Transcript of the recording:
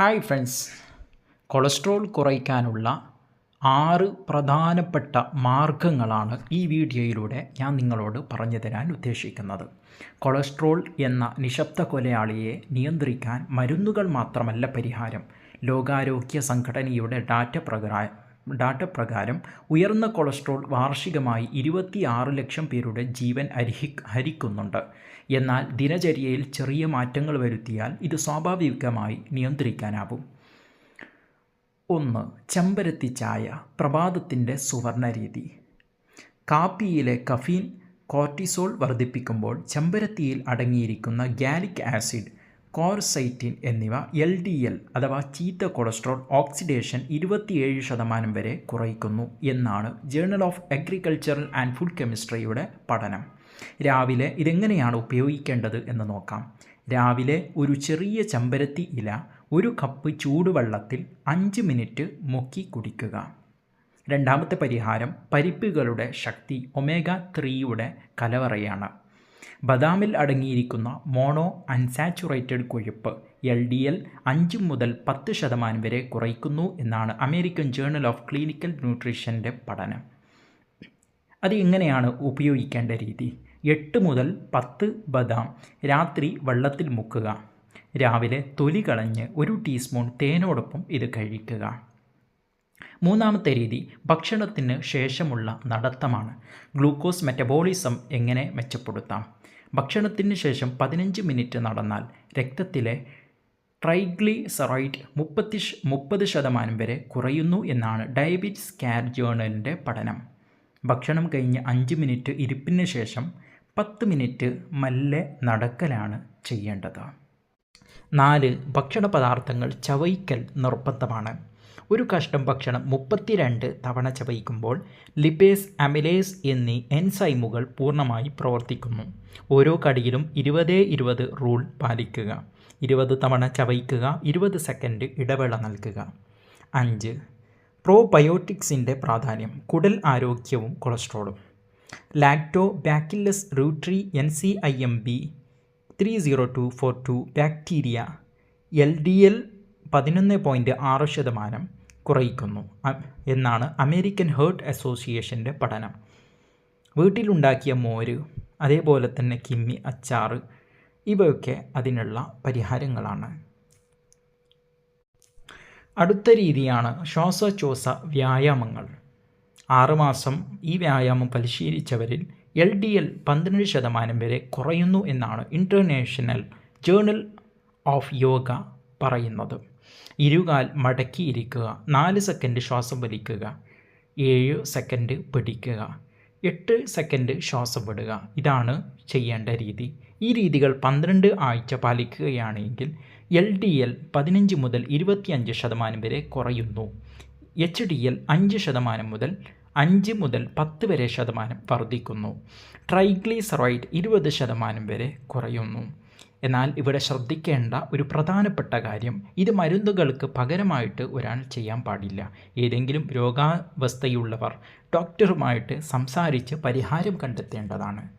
Hi friends cholesterol കുറയ്ക്കാനുള്ള ആറ് പ്രധാനപ്പെട്ട മാർഗങ്ങളാണ് ഈ വീഡിയോയിലൂടെ ഞാൻ നിങ്ങളോട് പറഞ്ഞു തരാൻ ഉദ്ദേശിക്കുന്നത്. കൊളസ്ട്രോൾ എന്ന നിശബ്ദ കൊലയാളിയെ നിയന്ത്രിക്കാൻ മരുന്നുകൾ മാത്രമല്ല പരിഹാരം. ലോകാരോഗ്യ സംഘടനയുടെ ഡാറ്റ പ്രകാരം ഡാറ്റ പ്രകാരം ഉയർന്ന കൊളസ്ട്രോൾ വാർഷികമായി ഇരുപത്തിയാറ് ലക്ഷം പേരുടെ ജീവൻ അരിഹി ഹരിക്കുന്നുണ്ട്. എന്നാൽ ദിനചര്യയിൽ ചെറിയ മാറ്റങ്ങൾ വരുത്തിയാൽ ഇത് സ്വാഭാവികമായി നിയന്ത്രിക്കാനാവും. ഒന്ന് ചെമ്പരത്തി ചായ പ്രഭാതത്തിന്റെ സുവർണരീതി. കാപ്പിയിലെ കഫീൻ കോർട്ടിസോൾ വർദ്ധിപ്പിക്കുമ്പോൾ ചെമ്പരത്തിയിൽ അടങ്ങിയിരിക്കുന്ന ഗാലിക് ആസിഡ് കോർസൈറ്റിൻ എന്നിവ എൽ ഡി എൽ അഥവാ ചീത്ത കൊളസ്ട്രോൾ ഓക്സിഡേഷൻ ഇരുപത്തിയേഴ് ശതമാനം വരെ കുറയ്ക്കുന്നു എന്നാണ് journal of agricultural and food കെമിസ്ട്രിയുടെ പഠനം. രാവിലെ ഇതെങ്ങനെയാണ് ഉപയോഗിക്കേണ്ടത് എന്ന് നോക്കാം. രാവിലെ ഒരു ചെറിയ ചെമ്പരത്തി ഇല ഒരു കപ്പ് ചൂടുവെള്ളത്തിൽ അഞ്ച് മിനിറ്റ് മുക്കി കുടിക്കുക. രണ്ടാമത്തെ പരിഹാരം പരിപ്പുകളുടെ ശക്തി ഒമേഗ ത്രീയുടെ കലവറയാണ്. ബദാമിൽ അടങ്ങിയിരിക്കുന്ന മോണോ അൺസാച്ചുറേറ്റഡ് കൊഴുപ്പ് എൽ ഡി എൽ അഞ്ച് മുതൽ പത്ത് ശതമാനം വരെ കുറയ്ക്കുന്നു എന്നാണ് അമേരിക്കൻ ജേണൽ ഓഫ് ക്ലിനിക്കൽ ന്യൂട്രീഷന്റെ പഠനം. അത് എങ്ങനെയാണ് ഉപയോഗിക്കേണ്ട രീതി? എട്ട് മുതൽ പത്ത് ബദാം രാത്രി വെള്ളത്തിൽ മുക്കുക. രാവിലെ തൊലി കളഞ്ഞ് ഒരു ടീസ്പൂൺ തേനോടൊപ്പം ഇത് കഴിക്കുക. മൂന്നാമത്തെ രീതി ഭക്ഷണത്തിന് ശേഷമുള്ള നടത്തമാണ്. ഗ്ലൂക്കോസ് മെറ്റബോളിസം എങ്ങനെ മെച്ചപ്പെടുത്താം? ഭക്ഷണത്തിന് ശേഷം പതിനഞ്ച് മിനിറ്റ് നടന്നാൽ രക്തത്തിലെ ട്രൈഗ്ലിസറൈഡ് മുപ്പത്തി മുപ്പത് ശതമാനം വരെ കുറയുന്നു എന്നാണ് ഡയബറ്റിസ് കെയർ ജേണലിന്റെ പഠനം. ഭക്ഷണം കഴിഞ്ഞ് അഞ്ച് മിനിറ്റ് ഇരിപ്പിന് ശേഷം പത്ത് മിനിറ്റ് മല്ലെ നടക്കലാണ് ചെയ്യേണ്ടത്. നാല് ഭക്ഷണ പദാർത്ഥങ്ങൾ ചവയ്ക്കൽ നിർബന്ധമാണ്. ഒരു കഷ്ടം ഭക്ഷണം മുപ്പത്തിരണ്ട് തവണ ചവയ്ക്കുമ്പോൾ ലിപേസ് അമിലേസ് എന്നീ എൻസൈമുകൾ പൂർണമായി പ്രവർത്തിക്കുന്നു. ഓരോ കടിയിലും ഇരുപതേ ഇരുപത് റൂൾ പാലിക്കുക. ഇരുപത് തവണ ചവയ്ക്കുക ഇരുപത് സെക്കൻഡ് ഇടവേള നൽകുക. അഞ്ച്. പ്രോബയോട്ടിക്സിന്റെ പ്രാധാന്യം കുടൽ ആരോഗ്യവും കൊളസ്ട്രോളും. Lactobacillus reuteri N C I M B three zero two four two bacteria L D L പതിനൊന്ന് പോയിന്റ് ആറ് ശതമാനം കുറയ്ക്കുന്നു. എന്നാണ് അമേരിക്കൻ ഹേർട്ട് അസോസിയേഷന്റെ പഠനം. വീട്ടിലുണ്ടാക്കിയ മോര് അതേപോലെ തന്നെ കിമ്മി അച്ചാറ് ഇവയൊക്കെ അതിനുള്ള പരിഹാരങ്ങളാണ്. അടുത്ത രീതിയാണ് ശ്വാസോച്ഛ്വാസ വ്യായാമങ്ങൾ. ആറുമാസം ഈ വ്യായാമം പരിശീലിച്ചവരിൽ എൽ ഡി എൽ പന്ത്രണ്ട് ശതമാനം വരെ കുറയുന്നു എന്നാണ് ഇന്റർനാഷണൽ ജേണൽ ഓഫ് യോഗ പറയുന്നത്. ഇരുകാൽ മടക്കിയിരിക്കുക നാല് സെക്കൻഡ് ശ്വാസം വലിക്കുക. ഏഴ് സെക്കൻഡ് പിടിക്കുക. എട്ട് സെക്കൻഡ് ശ്വാസം വിടുക. ഇതാണ് ചെയ്യേണ്ട രീതി. ഈ രീതികൾ പന്ത്രണ്ട് ആഴ്ച പാലിക്കുകയാണെങ്കിൽ എൽ ഡി എൽ പതിനഞ്ച് മുതൽ ഇരുപത്തിയഞ്ച് ശതമാനം വരെ കുറയുന്നു. എച്ച് ഡി എൽ അഞ്ച് ശതമാനം മുതൽ അഞ്ച് മുതൽ പത്ത് വരെ ശതമാനം വർദ്ധിക്കുന്നു. ട്രൈഗ്ലിസറോയിഡ് ഇരുപത് ശതമാനം വരെ കുറയുന്നു. എന്നാൽ ഇവിടെ ശ്രദ്ധിക്കേണ്ട ഒരു പ്രധാനപ്പെട്ട കാര്യം ഇത് മരുന്നുകൾക്ക് പകരമായിട്ട് ഒരാൾ ചെയ്യാൻ പാടില്ല. ഏതെങ്കിലും രോഗാവസ്ഥയുള്ളവർ ഡോക്ടറുമായിട്ട് സംസാരിച്ച് പരിഹാരം കണ്ടെത്തേണ്ടതാണ്.